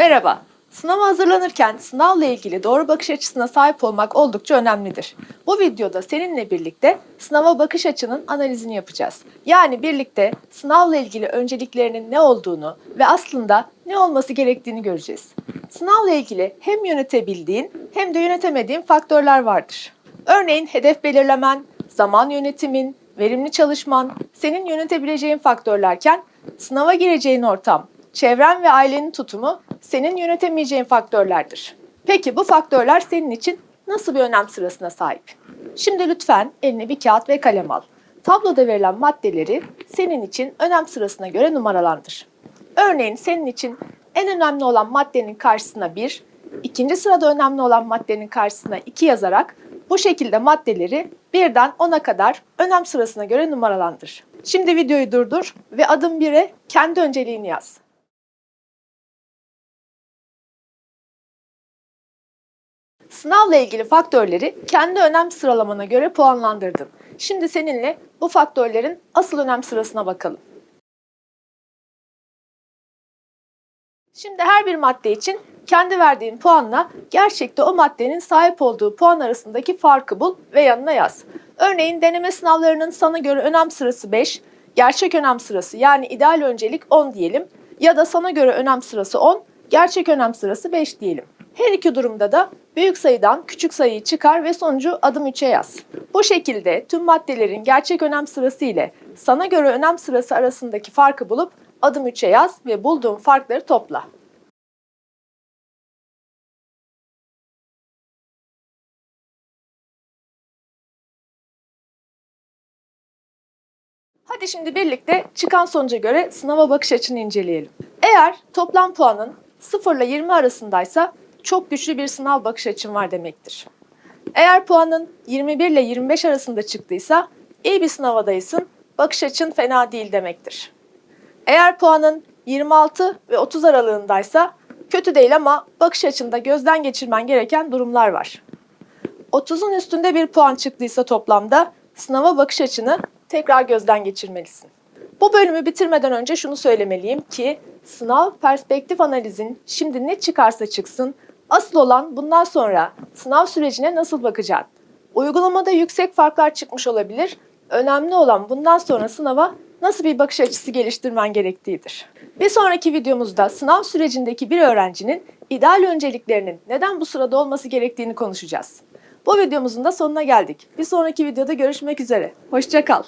Merhaba. Sınava hazırlanırken sınavla ilgili doğru bakış açısına sahip olmak oldukça önemlidir. Bu videoda seninle birlikte sınava bakış açının analizini yapacağız. Yani birlikte sınavla ilgili önceliklerinin ne olduğunu ve aslında ne olması gerektiğini göreceğiz. Sınavla ilgili hem yönetebildiğin hem de yönetemediğin faktörler vardır. Örneğin hedef belirlemen, zaman yönetimin, verimli çalışman senin yönetebileceğin faktörlerken sınava gireceğin ortam, çevren ve ailenin tutumu senin yönetemeyeceğin faktörlerdir. Peki bu faktörler senin için nasıl bir önem sırasına sahip? Şimdi lütfen eline bir kağıt ve kalem al. Tabloda verilen maddeleri senin için önem sırasına göre numaralandır. Örneğin senin için en önemli olan maddenin karşısına 1, ikinci sırada önemli olan maddenin karşısına 2 yazarak bu şekilde maddeleri birden 10'a kadar önem sırasına göre numaralandır. Şimdi videoyu durdur ve adım 1'e kendi önceliğini yaz. Sınavla ilgili faktörleri kendi önem sıralamana göre puanlandırdın. Şimdi seninle bu faktörlerin asıl önem sırasına bakalım. Şimdi her bir madde için kendi verdiğin puanla gerçekte o maddenin sahip olduğu puan arasındaki farkı bul ve yanına yaz. Örneğin deneme sınavlarının sana göre önem sırası 5, gerçek önem sırası yani ideal öncelik 10 diyelim ya da sana göre önem sırası 10, gerçek önem sırası 5 diyelim. Her iki durumda da büyük sayıdan küçük sayıyı çıkar ve sonucu adım 3'e yaz. Bu şekilde tüm maddelerin gerçek önem sırası ile sana göre önem sırası arasındaki farkı bulup adım 3'e yaz ve bulduğun farkları topla. Hadi şimdi birlikte çıkan sonuca göre sınava bakış açını inceleyelim. Eğer toplam puanın 0 ile 20 arasındaysa çok güçlü bir sınav bakış açın var demektir. Eğer puanın 21 ile 25 arasında çıktıysa iyi bir sınav adayısın, bakış açın fena değil demektir. Eğer puanın 26 ve 30 aralığındaysa kötü değil ama bakış açında gözden geçirmen gereken durumlar var. 30'un üstünde bir puan çıktıysa toplamda sınava bakış açını tekrar gözden geçirmelisin. Bu bölümü bitirmeden önce şunu söylemeliyim ki sınav perspektif analizin şimdi ne çıkarsa çıksın asıl olan bundan sonra sınav sürecine nasıl bakacağın. Uygulamada yüksek farklar çıkmış olabilir. Önemli olan bundan sonra sınava nasıl bir bakış açısı geliştirmen gerektiğidir. Bir sonraki videomuzda sınav sürecindeki bir öğrencinin ideal önceliklerinin neden bu sırada olması gerektiğini konuşacağız. Bu videomuzun da sonuna geldik. Bir sonraki videoda görüşmek üzere. Hoşçakal.